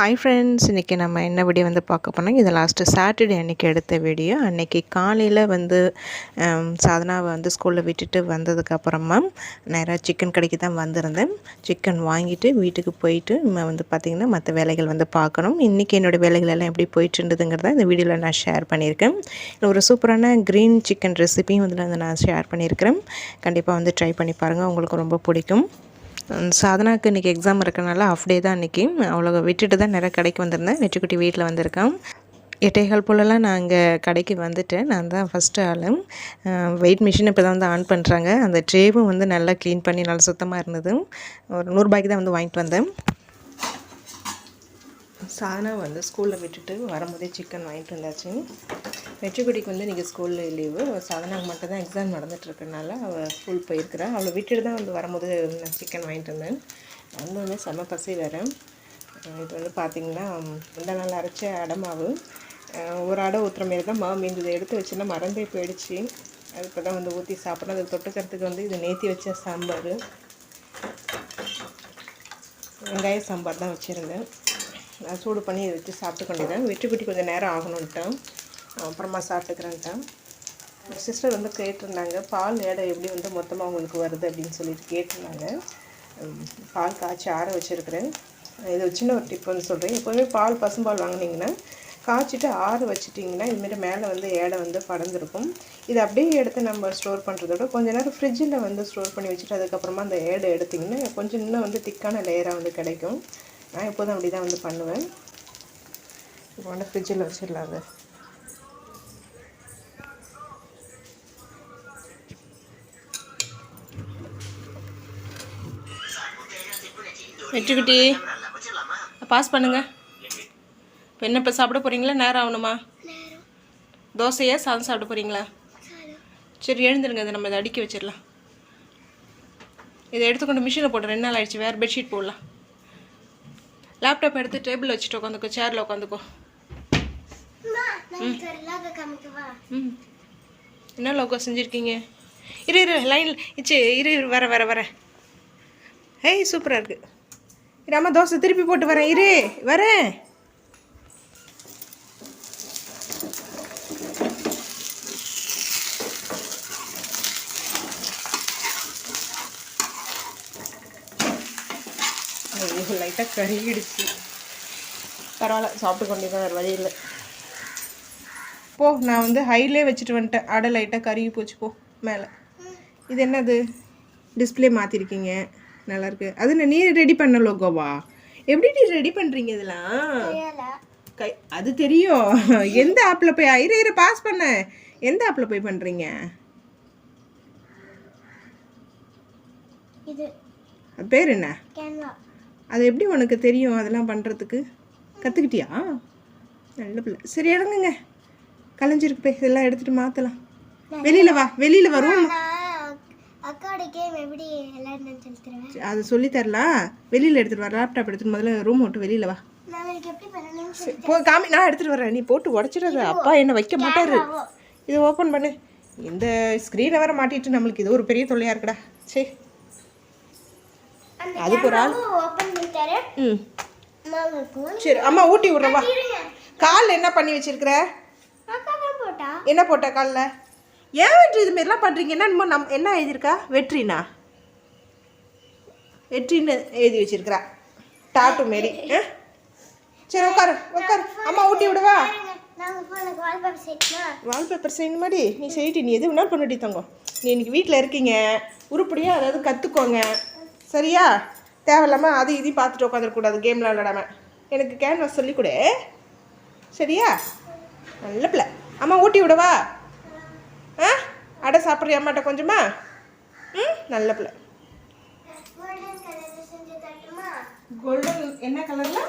Hi friends இன்றைக்கி நம்ம என்ன வீடியோ வந்து பார்க்க போனோம் இது லாஸ்ட்டு சாட்டர்டே அன்றைக்கி எடுத்த வீடியோ அன்றைக்கி காலையில் வந்து சாதனாவை வந்து ஸ்கூலில் விட்டுட்டு வந்ததுக்கப்புறமா நேராக சிக்கன் கடைக்கு தான் வந்திருந்தேன். சிக்கன் வாங்கிட்டு வீட்டுக்கு போயிட்டு நம்ம வந்து பார்த்திங்கன்னா மற்ற வேலைகள் வந்து பார்க்கணும். இன்றைக்கி என்னோடய வேலைகள் எல்லாம் எப்படி போயிட்டு இருந்ததுங்கிறத இந்த வீடியோவில் நான் ஷேர் பண்ணியிருக்கேன். ஒரு சூப்பரான க்ரீன் சிக்கன் ரெசிபியும் வந்து நான் ஷேர் பண்ணியிருக்கிறேன். கண்டிப்பாக வந்து ட்ரை பண்ணி பாருங்கள் உங்களுக்கு ரொம்ப பிடிக்கும். சாதனாவுக்கு சாதனாக்கு இன்றைக்கி எக்ஸாம் இருக்கனால ஆஃப் டே தான் இன்றைக்கி அவ்வளோ விட்டுட்டு தான் நிறைய கடைக்கு வந்திருந்தேன். வெற்றிக்குட்டி வீட்டில் வந்திருக்கேன். எட்டைகள் போலலாம் நான் அங்கே கடைக்கு வந்துட்டேன். நான் தான் ஃபஸ்ட்டு ஆள். வெயிட் மிஷின் இப்போ தான் வந்து ஆன் பண்ணுறாங்க அந்த ட்ரேவும் வந்து நல்லா க்ளீன் பண்ணி நல்லா சுத்தமாக இருந்தது. ஒரு நூறுரூபாய்க்கு தான் வந்து வாங்கிட்டு வந்தேன். சாதனா வந்து ஸ்கூலில் விட்டுட்டு வரும்போதே சிக்கன் வாங்கிட்டு வந்தாச்சு. வெற்றிக்குடிக்கு வந்து இன்றைக்கி ஸ்கூலில் லீவு சாதனாக்கு மட்டும் தான் எக்ஸாம் நடந்துகிட்ருக்கனால அவள் ஸ்கூல் போயிருக்கிறாள் அவளை விட்டுட்டு தான் வந்து வரும்போது நான் சிக்கன் வாங்கிட்டு வந்தேன். வந்தோடனே செம்ம பசி வேறு. இது வந்து பார்த்திங்கன்னா ரெண்டு நாள் அரைச்ச அடமாவு ஒரு அடை ஊற்றுற மாரி தான் மாவு மீந்ததை. எடுத்து வச்சுன்னா மறந்தே போயிடுச்சு. அது இப்போ தான் வந்து ஊற்றி சாப்பிட்றோம் அதுக்கு தொட்டுக்கிறதுக்கு வந்து இது நேற்றி வச்ச சாம்பார். வெங்காய சாம்பார் தான் வச்சுருந்தேன். நான் சூடு பண்ணி இதை வச்சு சாப்பிட்டு கொண்டிருந்தேன். வெற்றிக்குட்டி கொஞ்சம் நேரம் ஆகணுன்ட்டேன் அப்புறமா சாப்பிட்டுக்கிறேன்ட்டேன். சிஸ்டர் வந்து கேட்டிருந்தாங்க பால் எடை எப்படி வந்து மொத்தமாக உங்களுக்கு வருது அப்படின்னு சொல்லிட்டு கேட்டிருந்தாங்க. பால் காய்ச்சி ஆற வச்சுருக்கிறேன். இது சின்ன ஒரு டிப்புன்னு சொல்கிறேன் எப்போவுமே பால் பசும்பால் வாங்கினீங்கன்னா காய்ச்சிட்டு ஆற வச்சிட்டிங்கன்னா இதுமாரி மேலே வந்து ஏடை வந்து படர்ந்துருக்கும். இது அப்படியே எடுத்து நம்ம ஸ்டோர் பண்ணுறதோட கொஞ்ச நேரம் ஃப்ரிட்ஜில் வந்து ஸ்டோர் பண்ணி வச்சுட்டு அதுக்கப்புறமா அந்த ஏடை எடுத்திங்கன்னா கொஞ்சம் இன்னும் வந்து திக்கான லேயராக வந்து கிடைக்கும். நான் எப்போதும் அப்படி தான் வந்து பண்ணுவேன். இப்போ வந்து ஃப்ரிட்ஜில் வச்சிடலாம் அதை வெற்றிக்குட்டி பாஸ் பண்ணுங்க. இப்போ என்ன இப்போ சாப்பிட போகிறீங்களா நேரம் ஆகணுமா? தோசையா சாதம் சாப்பிட போகிறீங்களா சரி எழுந்துருங்க. இதை நம்ம இதை அடுக்கி வச்சிடலாம். இதை எடுத்துக்கொண்டு மிஷினில் போட்டு ரெண்டு நாள் ஆயிடுச்சு. வேறு பெட்ஷீட் போடலாம். லேப்டாப் எடுத்து டேபிள் வச்சுட்டு உட்காந்துக்கோ. சேரில் உட்காந்துக்கோ. ம். என்ன லோகோ செஞ்சுருக்கீங்க? இரு இரு லைனில் இச்சு இரு இரு வர வர வர. ஹேய் சூப்பராக இருக்குது இரு தோசை திருப்பி போட்டு வரேன். இரு வரேன். லைட்டாக கருகிடுச்சு. பரவாயில்ல சாப்பிட்டு கொண்டே தான் வேறு வழி இல்லை. போ நான் வந்து ஹைலே வச்சுட்டு வந்துட்டேன். அடை லைட்டாக கருகி போச்சு போ மேலே. இது என்னது? டிஸ்ப்ளே மாற்றிருக்கீங்க நல்லாயிருக்கு அது என்ன நீ ரெடி பண்ண லோகோவா? எப்படி நீ ரெடி பண்ணுறீங்க இதெல்லாம்? கை அது தெரியும். எந்த ஆப்பில் போய் இரு இரு பாஸ் பண்ண. எந்த ஆப்பில் போய் பண்ணுறீங்க இது. அது பேர் என்ன? அது எப்படி உனக்கு தெரியும் அதெல்லாம் பண்ணுறதுக்கு கற்றுக்கிட்டியா நல்ல பிள்ளை. சரி இறங்குங்க. கலைஞ்சிருக்கு போய். இதெல்லாம் எடுத்துகிட்டு மாற்றலாம் வெளியில் வா வெளியில் வரும். அக்காவோட கேம் எப்படி விளையாடுன்னு சொல்லி தருவேன். அது சொல்லி தரலாம் வெளியில் எடுத்துகிட்டு வா லேப்டாப் எடுத்துட்டு முதல்ல ரூம் விட்டு வெளியில் வா. எப்படி பண்ணணும்னு போ காமி நான் எடுத்துகிட்டு வரேன் நீ போட்டு உடச்சிடாத. அப்பா என்ன வைக்க மாட்டாரு. இது ஓப்பன் பண்ணு. இந்த ஸ்க்ரீனை வேற மாட்டிட்டு நம்மளுக்கு இது ஒரு பெரிய தொல்லையாக இருக்குடா. சரி அந்த அதுக்கு ஒரு ஆள். ம். சரி அம்மா ஊட்டி விட்றவா காலில் என்ன பண்ணி வச்சிருக்கிற? என்ன போட்ட காலில்? ஏன் வெற்றி இது மாரிலாம் பண்ணுறீங்க என்ன நம் என்ன எழுதியிருக்கா? வெற்றினா? வெற்றின்னு எழுதி வச்சிருக்கிறா. டாட்டு மாரி. ஆ? சரி உட்காரு உட்காரு. அம்மா ஊட்டி விடுவா? வால்பேப்பர் செய்யணும் மாதிரி நீ செய்யிட்டு நீ எது வேணாலும் பண்ணிட்டு தங்கம். நீ இன்னைக்கு வீட்டில் இருக்கீங்க. உருப்படியாக அதாவது கற்றுக்கோங்க சரியா? தேவையில்லாமல் அது இதையும் பார்த்துட்டு உட்காந்துருக்கூடாது கேம்லாம் விளாடாம எனக்கு கேன்வாஸ் சொல்லிக் கொடு. சரியா? நல்ல பிள்ளை. அம்மா ஊட்டி விடவா? ஆ? அடை சாப்பிட்றியா மாட்ட கொஞ்சமா? ம்? நல்ல பிள்ளை. கோல்டன் என்ன கலரில்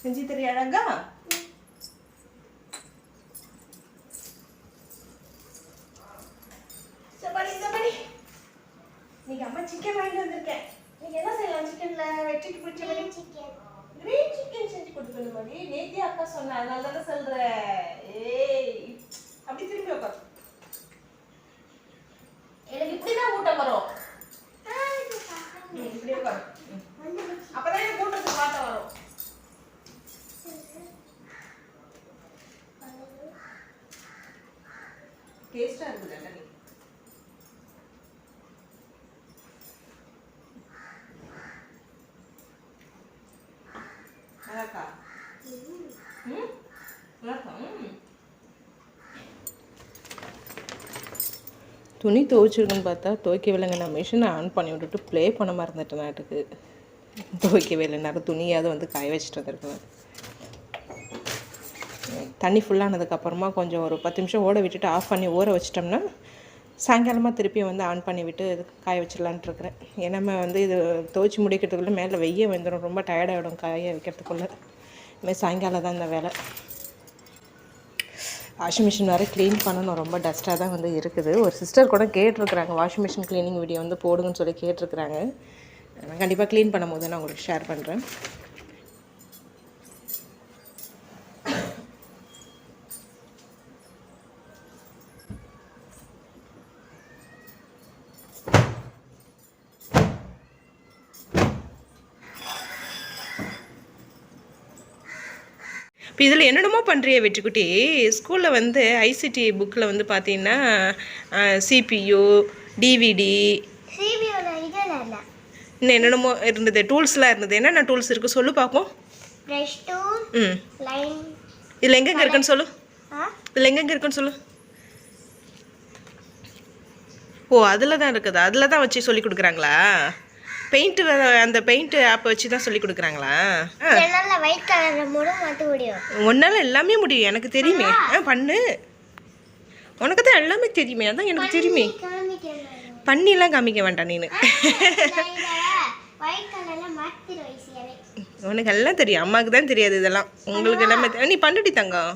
செஞ்சு தெரிய அழகா சபாடி சபாடி அம்மா சிக்கன் வாங்கிட்டு வந்திருக்கேன். நீங்க என்ன செய்யலாம் சிக்கன்ல வெட்டிட்டு பிடிச்ச மாதிரி? சிக்கன் கிரீன் சிக்கன் செஞ்சு கொடுக்கணும் மாதிரி நேத்தி அக்கா சொன்னா அதனால தானே சொல்றேன். ஏய் அப்படி திரும்பி உட்காரு எனக்கு இப்படிதான் ஊட்ட துணி துவைச்சிருக்குன்னு பார்த்தா துவைக்கவே இல்லைங்க நான் மிஷினை ஆன் பண்ணி விட்டுட்டு ப்ளே பண்ண மறந்துட்டேன் நாட்டுக்கு. துவைக்கவே இல்லை. நேரம் துணியாவது வந்து காய வச்சுட்டு வந்துருக்குவேன் தண்ணி ஃபுல்லானதுக்கப்புறமா கொஞ்சம் ஒரு பத்து நிமிஷம் ஓட விட்டுட்டு ஆஃப் பண்ணி ஊற வச்சிட்டோம்னா சாயங்காலமாக திருப்பி வந்து ஆன் பண்ணி விட்டு காய வச்சிடலான்ட்டு இருக்கிறேன். ஏன்னா வந்து இது துவைச்சி முடிக்கிறதுக்குள்ளே மேலே வெய்ய வந்துடும் ரொம்ப டயர்டாகிடும் காய வைக்கிறதுக்குள்ளே. இதுமாதிரி சாயங்காலம் தான் இந்த வேலை. வாஷிங் மிஷின் வேறு க்ளீன் பண்ணணும். ரொம்ப டஸ்ட்டாக தான் வந்து இருக்குது. ஒரு சிஸ்டர் கூட கேட்டிருக்கிறாங்க வாஷிங் மிஷின் க்ளீனிங் வீடியோ வந்து போடுங்கன்னு சொல்லி கேட்டிருக்கிறாங்க. நான் கண்டிப்பாக க்ளீன் பண்ணும்போது நான் உங்களுக்கு ஷேர் பண்ணுறேன் இப்போ இதில் என்னென்னமோ பண்ணுறிய வெற்றிக்குட்டி. ஸ்கூலில் வந்து ஐசிடி புக்கில் வந்து பார்த்தீங்கன்னா சிபியு டிவிடி இன்னும் என்னென்னமோ இருந்தது டூல்ஸ்லாம் இருந்தது. என்னென்ன டூல்ஸ் இருக்குது சொல்லு பார்ப்போம் ம். இதில் எங்கெங்கே இருக்குன்னு சொல்லு. இதில் எங்கெங்கே இருக்குன்னு சொல்லு. ஓ அதில் தான் இருக்குது. அதில் தான் வச்சு சொல்லி கொடுக்குறாங்களா? பெயிண்ட்டு அந்த பெயிண்ட் ஆப்பை வச்சு தான் சொல்லி கொடுக்குறாங்களா என்னால் ஒயிட் மூடும் முடியும். உன்னால எல்லாமே முடியும். எனக்கு தெரியுமே. ஆ. பண்ணு. உனக்கு தான் எல்லாமே தெரியுமே. அதான் எனக்கு தெரியுமே. பண்ணிலாம் காமிக்க வேண்டாம் நீனு. உனக்கு எல்லாம் தெரியும். அம்மாவுக்கு தான் தெரியாது இதெல்லாம். உங்களுக்கு எல்லாமே நீ பண்ணுடி தங்கம்.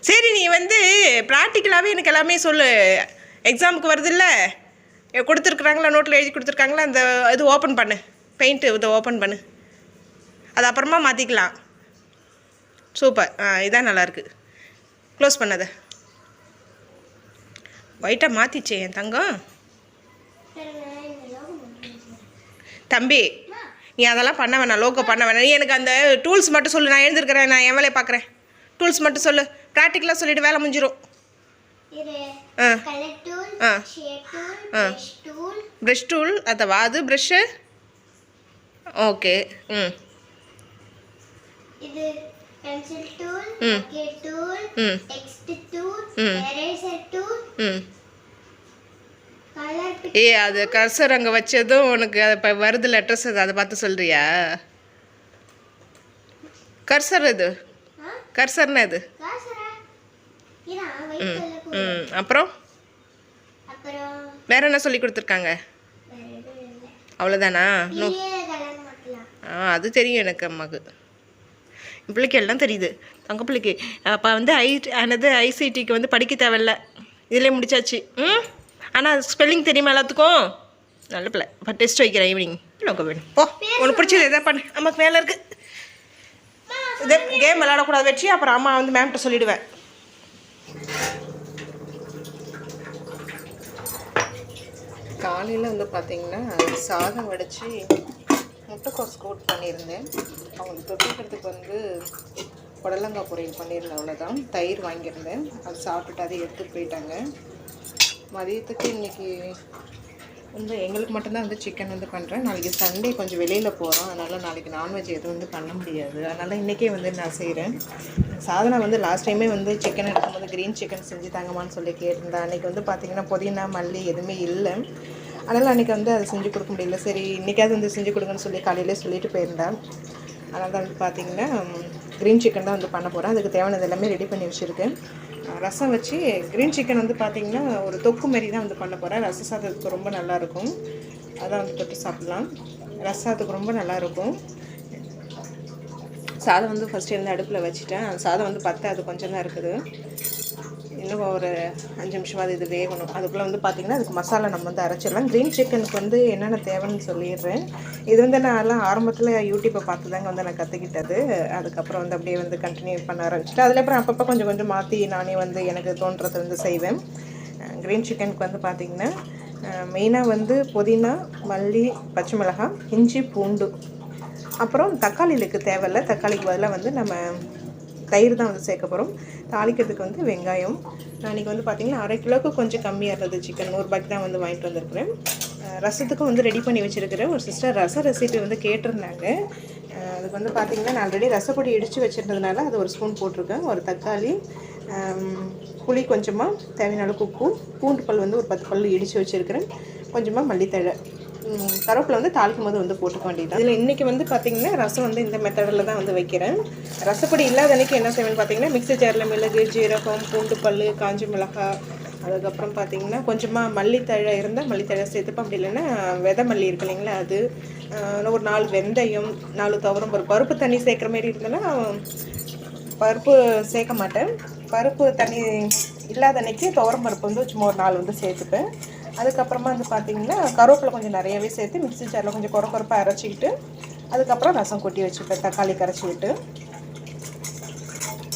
சரி நீ வந்து ப்ராக்டிக்கலாகவே எனக்கு எல்லாமே சொல்லு. எக்ஸாமுக்கு வருதுல்ல? கொடுத்துருக்குறாங்களா? நோட்டில் எழுதி கொடுத்துருக்காங்களா? அந்த இது ஓப்பன் பண்ணு. பெயிண்ட்டு இதை ஓப்பன் பண்ணு. அது அப்புறமா மாற்றிக்கலாம் சூப்பர். ஆ இதான் நல்லாயிருக்கு க்ளோஸ் பண்ணதை. ஒயிட்டாக மாற்றிச்சே என் தங்கம். தம்பி நீ அதெல்லாம் பண்ண வேணாம். லோகோ பண்ண வேணாம். நீ எனக்கு அந்த டூல்ஸ் மட்டும் சொல்லு. நான் எழுந்திருக்கிறேன் நான் என் வேலையை பார்க்குறேன். டூல்ஸ் மட்டும் சொல்லு. ப்ராக்டிக்கலாக சொல்லிவிட்டு வேலை முடிஞ்சிடும் இது பென்சில் டூல் ம். பக்கெட் டூல் ம். டெக்ஸ்ட் டூல் ம். எரேசர் டூல் ம். கலர் ஏ அது கர்சர் அங்கே வச்சதும் உனக்கு அது இப்போ வருது லெட்டர்ஸ் அது அதை பார்த்து சொல்கிறியா கர்சர் இது கர்சர்னா இது? கூட ம். அப்புறம்? வேற என்ன சொல்லி கொடுத்துருக்காங்க? அவ்வளோதானா மாட்டலாம் ஆ அது தெரியும் எனக்கு அம்மாவுக்கு என் பிள்ளைக்கு எல்லாம் தெரியுது. தங்க பிள்ளைக்கு. அப்போ வந்து ஐ ஆனது ஐசிடிக்கு வந்து படிக்க தேவையில்ல. இதிலே முடிச்சாச்சு. ம்? ஆனால் ஸ்பெல்லிங் தெரியுமா எல்லாத்துக்கும்? நல்ல பிள்ளை. இப்போ டெஸ்ட் வைக்கிறேன் ஈவினிங் லோக்க வேணும்? போ. உனக்கு பிடிச்சது எதாவது பண்ணு. அம்மாக்கு வேலை இருக்குது இதே கேம் விளாடக்கூடாது வச்சு அப்புறம் அம்மா வந்து மேம்கிட்ட சொல்லிடுவேன். காலையில் வந்து பார்த்திங்கன்னா சாதம் வடித்து முட்டைக்கோஸ் கோட் பண்ணியிருந்தேன். அவங்களுக்கு தொட்டுக்கிறதுக்கு வந்து புடலங்காய் பொரியல் பண்ணியிருந்தேன் அவ்வளோதான் தயிர் வாங்கியிருந்தேன். அது சாப்பிட்டுட்டு அதை எடுத்துகிட்டு போயிட்டாங்க. மதியத்துக்கு இன்றைக்கி வந்து எங்களுக்கு மட்டும்தான் வந்து சிக்கன் வந்து பண்ணுறேன் நாளைக்கு சண்டே கொஞ்சம் வெளியில் போகிறோம் அதனால் நாளைக்கு நான்வெஜ் எதுவும் வந்து பண்ண முடியாது. அதனால் இன்றைக்கே வந்து நான் செய்கிறேன் சாதனை வந்து லாஸ்ட் டைமே வந்து சிக்கன் எடுக்கும்போது க்ரீன் சிக்கன் செஞ்சு தாங்கம்மான்னு சொல்லி கேட்டிருந்தேன் அன்றைக்கி வந்து பார்த்திங்கன்னா புதினா மல்லி எதுவுமே இல்லை. அதனால் அன்றைக்கி வந்து அதை செஞ்சு கொடுக்க முடியல. சரி இன்றைக்காவது வந்து செஞ்சு கொடுங்கன்னு சொல்லி காலையிலே சொல்லிட்டு போயிருந்தேன் அதனால் தான் வந்து பார்த்திங்கன்னா க்ரீன் சிக்கன் தான் வந்து பண்ண போகிறேன் அதுக்கு தேவையானது எல்லாமே ரெடி பண்ணி வச்சுருக்கேன். ரசம் வச்சு க்ரீன் சிக்கன் வந்து பார்த்திங்கன்னா ஒரு தொக்கு மாரி தான் வந்து பண்ண போகிறேன் ரச சாதத்துக்கு ரொம்ப நல்லாயிருக்கும் அதான் வந்து தொட்டு சாப்பிட்லாம். ரசாத்துக்கு ரொம்ப நல்லாயிருக்கும் சாதம் வந்து ஃபஸ்ட்டு இருந்து அடுப்பில் வச்சுட்டேன். அந்த சாதம் வந்து பத்தாது அது கொஞ்சம் தான் இருக்குது. இன்னும் ஒரு அஞ்சு நிமிஷமாவது இது வேகணும். அதுக்குள்ளே வந்து பார்த்திங்கன்னா அதுக்கு மசாலா நம்ம வந்து அரைச்சிடலாம். க்ரீன் சிக்கனுக்கு வந்து என்னென்ன தேவைன்னு சொல்லிடுறேன். இது வந்து நான் எல்லாம் ஆரம்பத்தில் யூடியூப்பை பார்த்து தாங்க வந்து நான் கற்றுக்கிட்டது அதுக்கப்புறம் வந்து அப்படியே வந்து கண்டினியூ பண்ண ஆரம்பிச்சிட்டு அதில் அப்புறம் அப்பப்போ கொஞ்சம் கொஞ்சம் மாற்றி நானே வந்து எனக்கு தோன்றதை வந்து செய்வேன். க்ரீன் சிக்கனுக்கு வந்து பார்த்திங்கன்னா மெயினாக வந்து புதினா மல்லி பச்சை மிளகாய் இஞ்சி பூண்டு. அப்புறம் தக்காளிகளுக்கு தேவையில்ல. தக்காளிக்கு பதிலாக வந்து நம்ம தயிர் தான் வந்து சேர்க்க போகிறோம் தாளிக்கிறதுக்கு வந்து வெங்காயம். நான் இன்றைக்கி வந்து பார்த்திங்கன்னா அரை கிலோவுக்கு கொஞ்சம் கம்மியாக இருந்தது சிக்கன் நூறுபாய்க்கு தான் வந்து வாங்கிட்டு வந்திருக்கிறேன். ரசத்துக்கும் வந்து ரெடி பண்ணி வச்சுருக்கிறேன். ஒரு சிஸ்டர் ரச ரெசிபி வந்து கேட்டிருந்தாங்க. அதுக்கு வந்து பார்த்திங்கன்னா நான் ஆல்ரெடி ரசப்பொடி இடித்து வச்சுருந்ததுனால அது ஒரு ஸ்பூன் போட்டிருக்கேன். ஒரு தக்காளி புளி கொஞ்சமாக தேவையான அளவுக்கு உப்பு பூண்டு பல் வந்து ஒரு பத்து பல் இடித்து வச்சுருக்கிறேன். கொஞ்சமாக மல்லித்தழை. கருவேப்பிலை வந்து தாளிக்கும் போது வந்து போட்டுக்க வேண்டியது இதில் இன்றைக்கி வந்து பார்த்திங்கன்னா ரசம் வந்து இந்த மெத்தடில் தான் வந்து வைக்கிறேன். ரசப்படி இல்லாத அன்றைக்கி என்ன செய்வேன்னு பார்த்தீங்கன்னா மிக்ஸி ஜாரில் மிளகு ஜீரகம் பூண்டு பல் காஞ்ச மிளகாய் அதுக்கப்புறம் பார்த்தீங்கன்னா கொஞ்சமாக மல்லித்தழை இருந்தால் மல்லித்தழை சேர்த்துப்பேன். அப்படி இல்லைன்னா விதை மல்லி இருக்கு இல்லைங்களா அது. ஒரு நாலு வெந்தயம் நாலு துவரம் பருப்பு. பருப்பு தண்ணி சேர்க்குற மாதிரி இருந்ததுன்னா பருப்பு சேர்க்க மாட்டேன். பருப்பு தண்ணி இல்லாத அன்னைக்கு துவரம் பருப்பு வந்து சும்மா ஒரு நாள் வந்து சேர்த்துப்பேன். அதுக்கப்புறமா வந்து பார்த்தீங்கன்னா கருவேப்பிலை கொஞ்சம் நிறையவே சேர்த்து மிக்ஸி ஜாரில் கொஞ்சம் குறை குறைப்பாக அரைச்சிக்கிட்டு அதுக்கப்புறம் ரசம் கொட்டி வச்சுப்பேன் தக்காளி கரைச்சி விட்டு.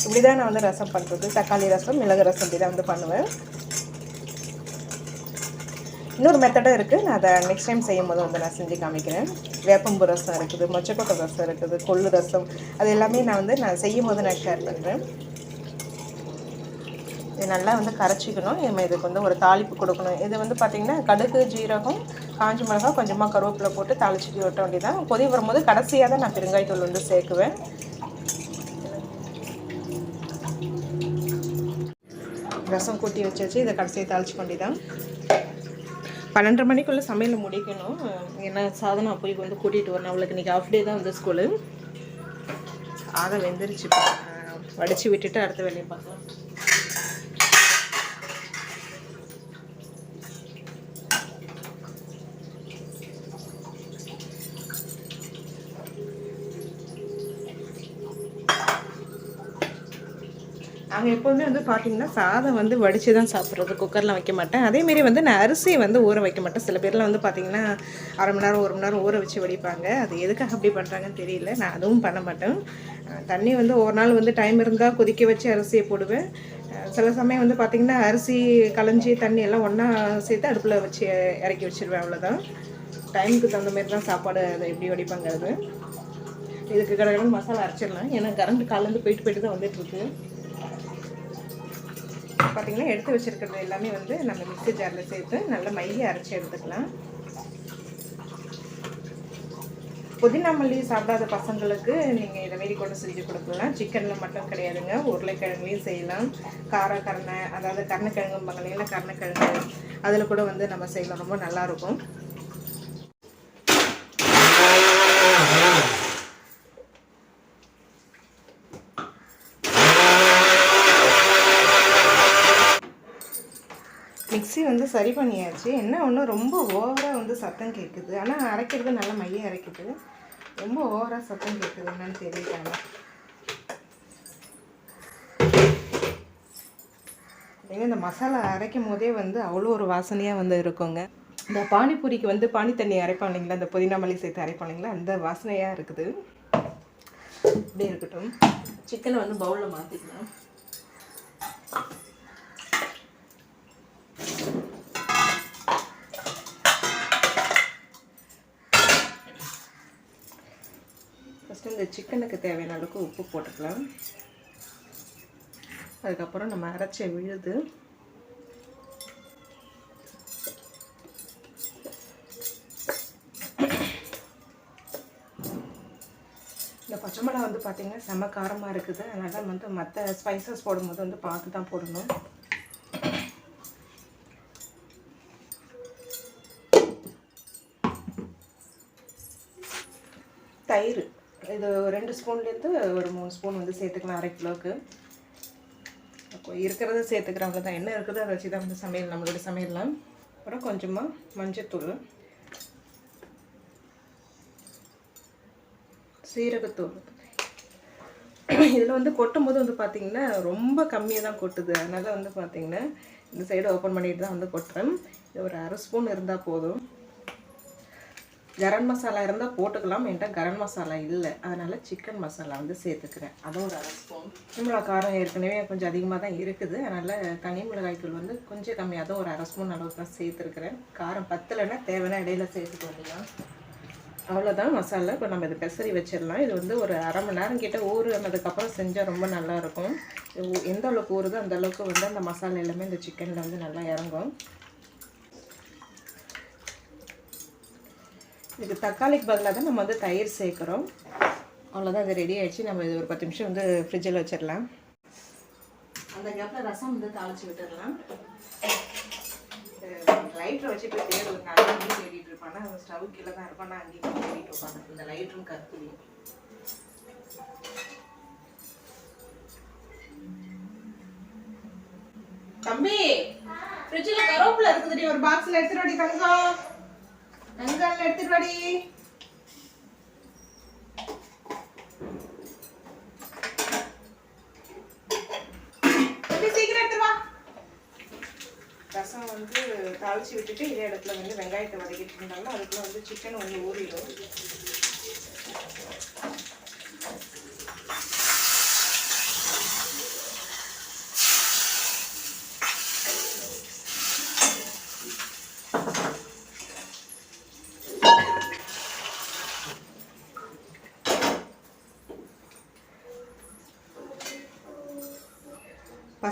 இப்படி தான் நான் வந்து ரசம் பண்ணுறது தக்காளி ரசம் மிளகு ரசம் இப்படி தான் வந்து பண்ணுவேன். இன்னொரு மெத்தடும் இருக்குது நான் அதை நெக்ஸ்ட் டைம் செய்யும் போது வந்து நான் செஞ்சு காமிக்கிறேன். வேப்பம்பு ரசம் இருக்குது மொச்சக்கொட்டை ரசம் இருக்குது கொள்ளு ரசம் அது எல்லாமே நான் வந்து நான் செய்யும் போது நான் ஷேர் பண்ணுறேன் இது நல்லா வந்து கரைச்சிக்கணும். நம்ம இதுக்கு வந்து ஒரு தாளிப்பு கொடுக்கணும். இது வந்து பார்த்திங்கன்னா கடுகு ஜீரகம் காஞ்ச மிளகாய் கொஞ்சமாக கருவேப்பிலை போட்டு தாளிச்சுக்கி விட்ட வேண்டியதான் கொதி வரும்போது கடைசியாக தான் நான் பெருங்காயத்தூள் வந்து சேர்க்குவேன். ரசம் கூட்டி வச்சாச்சு. இதை கடைசியை தாளிச்சு வேண்டியதான் பன்னெண்டரை மணிக்குள்ளே சமையல் முடிக்கணும். ஏன்னா சாதனம் போய் வந்து கூட்டிகிட்டு வரணும். அவளுக்கு இன்றைக்கி ஆஃப் டே தான் வந்து ஸ்கூலு ஆக வெந்துருச்சு. வடித்து விட்டுட்டு அடுத்த வேலையை பார்க்கலாம். நாங்கள் எப்போதுமே வந்து பார்த்திங்கன்னா சாதம் வந்து வடித்து தான் சாப்பிட்றது குக்கரில் வைக்க மாட்டேன். அதேமாரி வந்து நான் அரிசியை வந்து ஊற வைக்க மாட்டேன். சில பேர்லாம் வந்து பார்த்தீங்கன்னா அரை மணி நேரம் ஒரு மணி நேரம் ஊற வச்சு வடிப்பாங்க. அது எதுக்காக அப்படி பண்ணுறாங்கன்னு தெரியல. நான் அதுவும் பண்ண மாட்டேன். தண்ணி வந்து ஒரு நாள் வந்து டைம் இருந்தால் கொதிக்க வச்சு அரிசியை போடுவேன். சில சமயம் வந்து பார்த்திங்கன்னா அரிசி களைஞ்சி தண்ணி எல்லாம் ஒன்றா சேர்த்து அடுப்பில் வச்சு இறக்கி வச்சுருவேன் அவ்வளோதான் டைமுக்கு தகுந்த மாதிரி தான் சாப்பாடு அதை எப்படி வடிப்பாங்க அது இதுக்கு கடகடன் மசாலா அரைச்சிடலாம். ஏன்னா கரண்ட் காலேருந்து போயிட்டு போயிட்டு தான் வந்துட்டுருக்கு பார்த்தீங்கன்னா எடுத்து வச்சிருக்கிறது எல்லாமே வந்து நம்ம மிக்ஸி ஜாரில் சேர்த்து நல்லா மைய அரைச்சி எடுத்துக்கலாம். புதினா மல்லி சாப்பிடாத பசங்களுக்கு நீங்கள் இதை மாரி கொண்டு செஞ்சு கொடுக்கலாம். சிக்கனில் மட்டும் கிடையாதுங்க. உருளைக்கிழங்குலையும் செய்யலாம். கார கரணை அதாவது கருணக்கிழங்கு பக்கலையில் கருணக்கிழங்கு. அதில் கூட வந்து நம்ம செய்யலாம். ரொம்ப நல்லாயிருக்கும் மிக்ஸி வந்து சரி பண்ணியாச்சு. என்ன ஒன்று ரொம்ப ஓவராக வந்து சத்தம் கேட்குது ஆனால் அரைக்கிறது நல்லா மைய அரைக்குது. ரொம்ப ஓவராக சத்தம் கேட்குது என்னன்னு தெரியல. ஏங்க இந்த மசாலா அரைக்கும் போதே வந்து அவ்வளோ ஒரு வாசனையாக வந்து இருக்குங்க. இந்த பானிபூரிக்கு வந்து பானி தண்ணி அரைப்போம் இல்லைங்களா? இந்த புதினா மல்லி சேர்த்து அரைப்போம் இல்லைங்களா? அந்த வாசனையாக இருக்குது. இப்படி இருக்கட்டும். சிக்கனை வந்து பவுலில் மாற்றிக்கலாம் இந்த சிக்கனுக்கு தேவையான அளவுக்கு உப்பு போட்டுக்கலாம். அதுக்கப்புறம் நம்ம அரைச்ச விழுது. இந்த பச்சை மிளகா வந்து பார்த்திங்கன்னா செம காரமாக இருக்குது. அதனால் வந்து மற்ற ஸ்பைசஸ் போடும்போது வந்து பார்த்து தான் போடணும் தயிர் இது ரெண்டு ஸ்பூன்லேருந்து ஒரு மூணு ஸ்பூன் வந்து சேர்த்துக்கலாம் அரை கிலோவுக்கு. அப்போ இருக்கிறத சேர்த்துக்கிறவங்க தான். என்ன இருக்குதோ அதை வச்சு தான் வந்து சமையல் நம்மளோட சமையல்லாம் அப்புறம் கொஞ்சமாக மஞ்சத்தூள். சீரகத்தூள். இதில் வந்து கொட்டும் போது வந்து பார்த்திங்கன்னா ரொம்ப கம்மியாக தான் கொட்டுது. அதனால் வந்து பார்த்திங்கன்னா இந்த சைடு ஓப்பன் பண்ணிட்டு தான் வந்து கொட்டுறேன். இது ஒரு அரை ஸ்பூன் இருந்தால் போதும். கரம் மசாலா இருந்தால் போட்டுக்கலாம் என்கிட்ட கரம் மசாலா இல்லை. அதனால் சிக்கன் மசாலா வந்து சேர்த்துக்கிறேன். அதுவும் ஒரு அரை ஸ்பூன் மிளகா காரம் ஏற்கனவே கொஞ்சம் அதிகமாக தான் இருக்குது. அதனால் தனி மிளகாய்த்தூள் வந்து கொஞ்சம் கம்மியாக தான் ஒரு அரை ஸ்பூன் அளவுக்கு தான் சேர்த்துருக்குறேன். காரம் பத்தலைன்னா தேவைன்னா இடையில சேர்த்துக்க வேண்டியதான் அவ்வளோதான் மசாலா. இப்போ நம்ம இதை பெசரி வச்சிடலாம். இது வந்து ஒரு அரை மணி நேரம் கிட்டே ஊறுனதுக்கப்புறம் செஞ்சால் ரொம்ப நல்லாயிருக்கும் எந்த அளவுக்கு ஊறுதோ அந்த அளவுக்கு வந்து அந்த மசாலா எல்லாமே இந்த சிக்கனில் வந்து நல்லா இறங்கும். இதுக்கு தக்காளிக்கு பதிலாக தான் நம்ம வந்து தயிர் சேர்க்குறோம். அவ்வளோதான் அது ரெடி ஆகிடுச்சு நம்ம இது ஒரு பத்து நிமிஷம் வந்து ஃப்ரிட்ஜில் வச்சிடலாம். அந்த கேப்பில் ரசம் வந்து தாளிச்சு விட்டுடலாம். லைட்டரை வச்சு போய் தேடு அங்கேயும் தேடிட்டு இருப்பானா அவன் ஸ்டவ் கீழே தான் இருப்பான் நான் அங்கேயும் தேடிட்டு இருப்பாங்க இந்த லைட்டரும் கருத்துலையும் தம்பி ஃப்ரிட்ஜில் கருவேப்பிலை இருக்குதுடி. ஒரு பாக்ஸில் எடுத்துட்டு வாடி தங்கம். தங்கம் எடுத்துட்டு வாடி சீக்கிரம் ரசம் வந்து தாளிச்சு விட்டுட்டு இதே இடத்துல வந்து வெங்காயத்தை வதக்கிட்டு இருந்தாலும் அதுக்குள்ள வந்து சிக்கன் வந்து ஊறிடும்.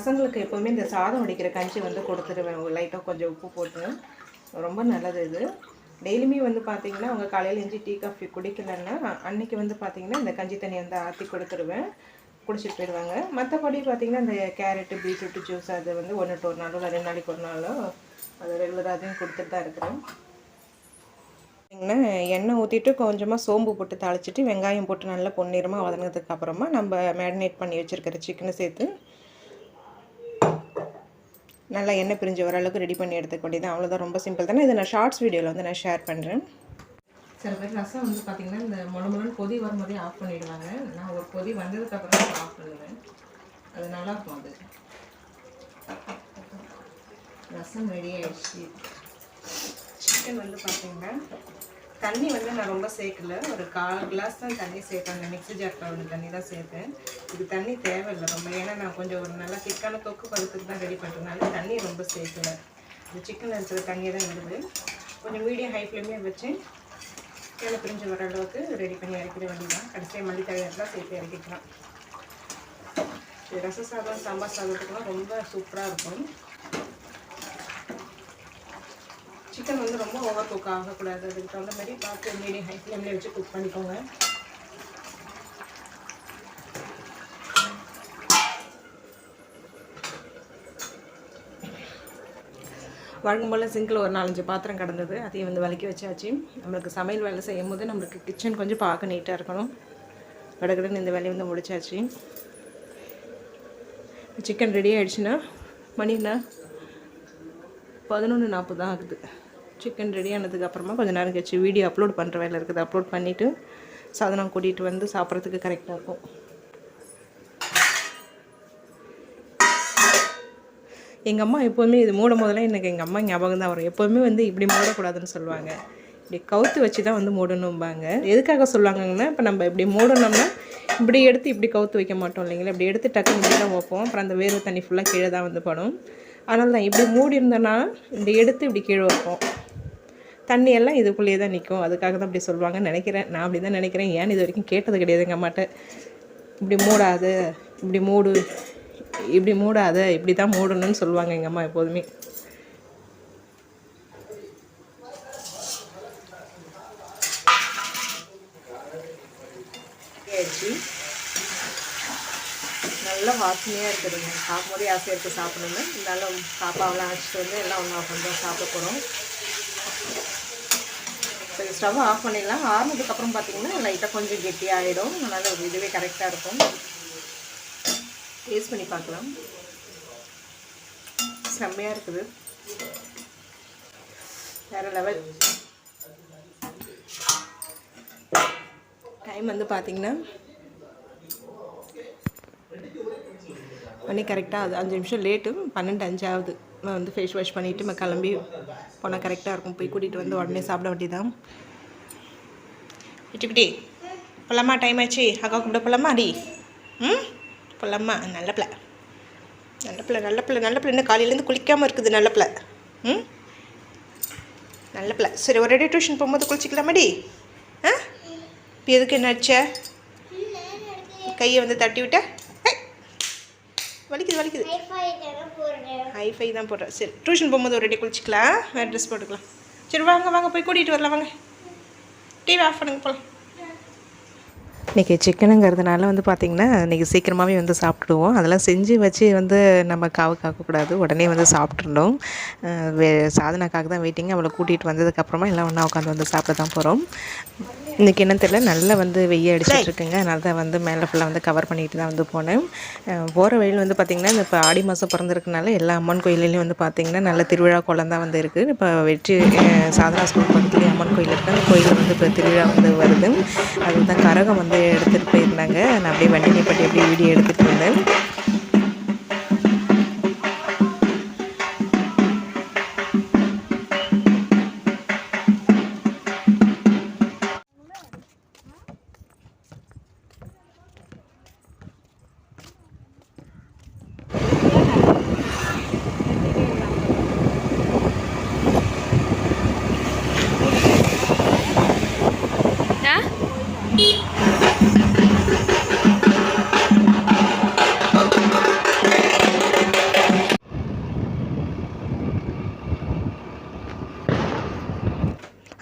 பசங்களுக்கு எப்போவுமே இந்த சாதம் வடிக்கிற கஞ்சி வந்து கொடுத்துருவேன். லைட்டாக கொஞ்சம் உப்பு போட்டு. ரொம்ப நல்லது இது. டெய்லியுமே வந்து பார்த்தீங்கன்னா அவங்க காலையில் எஞ்சி டீ காஃபி குடிக்கலன்னா அன்றைக்கி வந்து பார்த்திங்கன்னா இந்த கஞ்சி தண்ணி வந்து ஆற்றி கொடுத்துருவேன். குடிச்சிட்டு போயிடுவாங்க. மற்றபடி பார்த்திங்கன்னா இந்த கேரட்டு பீட்ரூட் ஜூஸ் அது வந்து ஒன்று ஒரு நாளோ ரெண்டு நாளைக்கு ஒரு நாளோ அது ரெகுலராக அதையும் கொடுத்துட்டு தான் இருக்கிறேன். எண்ணெய் ஊற்றிட்டு கொஞ்சமாக சோம்பு போட்டு தாளிச்சிட்டு வெங்காயம் போட்டு நல்லா பொன்னிறமாக வதங்கினதுக்கு அப்புறமா நம்ம மேரினேட் பண்ணி வச்சுருக்கிற சிக்கனை சேர்த்து நல்லா எண்ணெய் பிரிஞ்சு வர அளவுக்கு ரெடி பண்ணி எடுத்துக்க வேண்டியது அவ்வளோதான் ரொம்ப சிம்பிள் தானே? இதை நான் ஷார்ட்ஸ் வீடியோவில் வந்து நான் ஷேர் பண்ணுறேன் சில பேர் ரசம் வந்து பார்த்திங்கன்னா இந்த முளை முளன்னு கொதி வரும்போதே ஆஃப் பண்ணிடுவாங்க. நான் ஒரு கொதி வந்ததுக்கப்புறம் ஆஃப் பண்ணுவேன். அது நல்லா இருக்கும் அது. ரசம் ரெடி ஆயிடுச்சு. சிக்கன் வந்து பார்த்தீங்கன்னா தண்ணி வந்து நான் ரொம்ப சேர்க்கல. ஒரு கால் கிளாஸ் தான் தண்ணி சேர்க்கணும் அந்த மிக்ஸி ஜார் கவுண்ட் தண்ணி தான் சேர்ப்பேன். இது தண்ணி தேவையில்லை ரொம்ப. ஏன்னா நான் கொஞ்சம் ஒரு நல்லா திக்கான தொக்கு பதத்துக்கு தான் ரெடி பண்ணுறதுனால தண்ணி ரொம்ப சேர்க்கல. இந்த சிக்கன் இருக்கிற தண்ணியை தான் வருது கொஞ்சம் மீடியம் ஹை ஃப்ளேமே வச்சு கீழே பிரிஞ்சு வர அளவுக்கு ரெடி பண்ணி இறக்கிற வேண்டியதான் கடைசியாக மல்லி தழையெல்லாம் சேர்த்து இறக்கிக்கலாம். ரச சாதம் சாம்பார் சாதத்துக்குலாம் ரொம்ப சூப்பராக இருக்கும். சிக்கன் வந்து ரொம்ப ஓவர் குக் ஆகக்கூடாது. அதுக்கு தகுந்த மாதிரி பார்த்து மீடியம் ஹை ஃப்ளேம்லேயே வச்சு குக் பண்ணிக்கோங்க. வழங்கும் போல் சிங்கில் ஒரு நாலஞ்சு பாத்திரம் கிடந்தது. அதையும் வந்து விளக்கி வச்சாச்சு. நம்மளுக்கு சமையல் வேலை செய்யும் போது நம்மளுக்கு கிச்சன் கொஞ்சம் பார்க்க நீட்டாக இருக்கணும். கடகடன்னு இந்த வேலையை வந்து முடிச்சாச்சு. சிக்கன் ரெடி ஆகிடுச்சுன்னா மணிண்ணா பதினொன்று நாற்பது தான் ஆகுது. சிக்கன் ரெடி ஆனதுக்கு அப்புறமா கொஞ்சம் நேரம் கழிச்சு வீடியோ அப்லோட் பண்ணுற வேலை இருக்குது. அப்லோட் பண்ணிவிட்டு சாதனம் கூட்டிகிட்டு வந்து சாப்பிட்றதுக்கு கரெக்டாக இருக்கும். எங்கள் அம்மா எப்போவுமே இது மூடும் போதெல்லாம் எனக்கு எங்கள் அம்மா ஞாபகம் தான் வரும். எப்போவுமே வந்து இப்படி மூடக்கூடாதுன்னு சொல்லுவாங்க. இப்படி கவுத்து வச்சு தான் வந்து மூடணும்பாங்க. எதுக்காக சொல்லுவாங்கன்னா இப்போ நம்ம இப்படி மூடணும்னா இப்படி எடுத்து இப்படி கவுத்து வைக்க மாட்டோம் இல்லைங்களா? இப்படி எடுத்து டக்குன்னு இப்படி தான் வைப்போம். அப்புறம் அந்த வேர்வை தண்ணி ஃபுல்லாக கீழே தான் வந்து படும். அதனால தான் இப்படி மூடி இருந்தோன்னா இப்படி எடுத்து இப்படி கீழே வைப்போம். தண்ணி எல்லாம் இதுக்குள்ளேயே தான் நிற்கும் அதுக்காக தான் அப்படி சொல்லுவாங்கன்னு நினைக்கிறேன். நான் அப்படி தான் நினைக்கிறேன். ஏன்னு இது வரைக்கும் கேட்டது கிடையாது எங்கள் அம்மாட்ட. இப்படி மூடாது இப்படி மூடு இப்படி மூடாத இப்படி தான் மூடணும்னு சொல்லுவாங்க எங்கள் அம்மா எப்போதுமே. ஆயிடுச்சு நல்ல வாசனையாக இருக்குதுங்க. சாப்பிடும்போதே ஆசையாக இருக்குது சாப்பிடணுன்னு இருந்தாலும் பாப்பாவெல்லாம் அழைச்சிட்டு வந்து எல்லாம் ஒன்றா கொஞ்சம் சாப்பிட போகிறோம் இப்போ ஸ்டவ் ஆஃப் பண்ணிடலாம். ஆறுனதுக்கப்புறம் பார்த்திங்கன்னா லைட்டாக கொஞ்சம் கெட்டியாகிடும் அதனால் ஒரு இதுவே கரெக்டாக இருக்கும். டேஸ்ட் பண்ணி பார்க்கலாம். செம்மையாக இருக்குது. வேறு லெவல் டைம் வந்து பார்த்திங்கன்னா மணி கரெக்டாக அது அஞ்சு நிமிஷம் லேட்டு பன்னெண்டு அஞ்சாவது. வந்து ஃபேஸ் வாஷ் பண்ணிவிட்டு நம்ம கிளம்பி போனால் கரெக்டாக இருக்கும். போய் கூட்டிகிட்டு வந்து உடனே சாப்பிட வேண்டியதான் இட்டுக்குட்டி போகலாமா டைம் ஆச்சு. அக்கா கூப்பிட போலாமா? அடி. ம்? போகலாமா நல்ல பிள்ளை. நல்ல பிள்ளை நல்ல பிள்ளை நல்ல பிள்ளை. என்ன காலையிலேருந்து குளிக்காமல் இருக்குது நல்ல பிள்ளை. ம்? நல்ல பிள்ளை. சரி ஒரு டியூஷன் போகும்போது குளிச்சிக்கலாமாடி ஆ? இப்போ எதுக்கு என்ன அடிச்ச கையை வந்து தட்டி விட்ட? வலிக்குது வலிக்குது. ஹைஃபை தான் போடுறேன். சரி டியூஷன் போகும்போது ஒரு ரெடி குளிச்சிக்கலாம். வேறு ட்ரெஸ் போட்டுக்கலாம். சரி வாங்க வாங்க போய் கூட்டிகிட்டு வரலாம் வாங்க. டிவி ஆஃப் பண்ணுங்க போகலாம் இன்றைக்கி சிக்கனுங்கிறதுனால வந்து பார்த்திங்கன்னா இன்றைக்கி சீக்கிரமாகவே வந்து சாப்பிட்டுடுவோம். அதெல்லாம் செஞ்சு வச்சு வந்து நம்ம காவு காக்கக்கூடாது. உடனே வந்து அஹ் வே சாதனாக்காக தான் வெயிட்டிங் அவளை கூட்டிகிட்டு வந்ததுக்கப்புறமா எல்லாம் ஒன்றா உட்காந்து வந்து சாப்பிட தான் போகிறோம் இன்றைக்கி என்னன்னு தெரியல நல்லா வந்து வெய்ய அடிச்சிட்டு இருக்குங்க. அதனால தான் வந்து மேலே ஃபுல்லாக வந்து கவர் பண்ணிட்டு தான் வந்து போனேன். போகிற வழியில் வந்து பார்த்திங்கன்னா இந்த இப்போ ஆடி மாதம் பிறந்திருக்கனால எல்லா அம்மன் கோயிலையும் வந்து பார்த்திங்கன்னா நல்ல திருவிழா கோலம் தான் வந்து இருக்குது இப்போ வெற்றி சாதனா ஸ்கூல் பக்கத்துலேயே அம்மன் கோயில் இருக்குது அந்த கோயிலில் வந்து இப்போ திருவிழா வந்து வருது. அதுதான் கரகம் வந்து எடுத்துகிட்டு போயிருந்தாங்க. நான் அப்படியே வண்டி நிப்பட்டி அப்படியே வீடியோ எடுத்துகிட்டு இருந்தேன்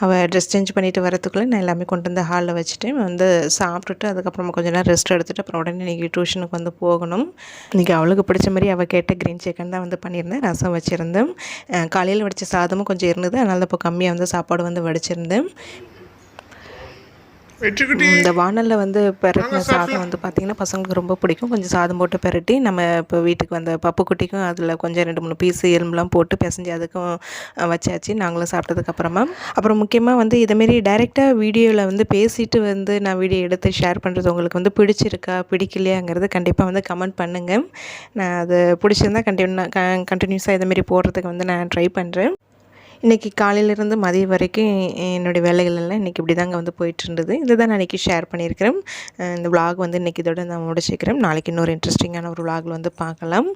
அவள் ட்ரெஸ் சேஞ்ச் பண்ணிவிட்டு வரத்துக்குள்ளே நான் எல்லாமே கொண்டு வந்து ஹாலில் வச்சுட்டு வந்து சாப்பிட்டுட்டு அதுக்கப்புறமா கொஞ்ச நேரம் ரெஸ்ட் எடுத்துட்டு அப்புறம் உடனே இன்றைக்கி டியூஷனுக்கு வந்து போகணும். இன்றைக்கி அவளுக்கு பிடிச்ச மாதிரி அவள் கேட்ட க்ரீன் சிக்கன் தான் வந்து பண்ணியிருந்தேன். ரசம் வச்சுருந்தேன். காலையில் வடித்த சாதமும் கொஞ்சம் இருந்தது. அதனால் தான் இப்போ கம்மியாக வந்து சாப்பாடு வந்து வடிச்சிருந்தேன். இந்த வானலில் வந்து பெரட்டின சாதம் வந்து பார்த்திங்கன்னா பசங்களுக்கு ரொம்ப பிடிக்கும். கொஞ்சம் சாதம் போட்டு பெரட்டி நம்ம இப்போ வீட்டுக்கு வந்த பப்பு குட்டிக்கும் அதில் கொஞ்சம் ரெண்டு மூணு பீஸ் எலும்புலாம் போட்டு பிசைஞ்சு அதுக்கும் வச்சாச்சு. நாங்களும் சாப்பிட்டதுக்கப்புறமா அப்புறம் முக்கியமாக வந்து இதேமாரி டைரெக்டாக வீடியோவில் வந்து பேசிட்டு வந்து நான் வீடியோ எடுத்து ஷேர் பண்ணுறது உங்களுக்கு வந்து பிடிச்சிருக்கா பிடிக்கலையாங்கிறது கண்டிப்பாக வந்து கமெண்ட் பண்ணுங்கள் நான் அது பிடிச்சிருந்தா கண்டினியூ கண்டினியூஸாக இதேமாரி போடுறதுக்கு வந்து நான் ட்ரை பண்ணுறேன் இன்றைக்கி காலையிலேருந்து மதியம் வரைக்கும் என்னுடைய வேலைகளெல்லாம் இன்றைக்கி இப்படி தாங்க வந்து போயிட்டுருந்தது. இதை இதுதான் நான் இன்றைக்கி ஷேர் பண்ணியிருக்கிறேன். இந்த vlog வந்து இன்றைக்கி இதோட நான் முடிச்சுக்கிறேன். நாளைக்கு இன்னொரு இன்ட்ரெஸ்டிங்கான ஒரு vlogல வந்து பார்க்கலாம்.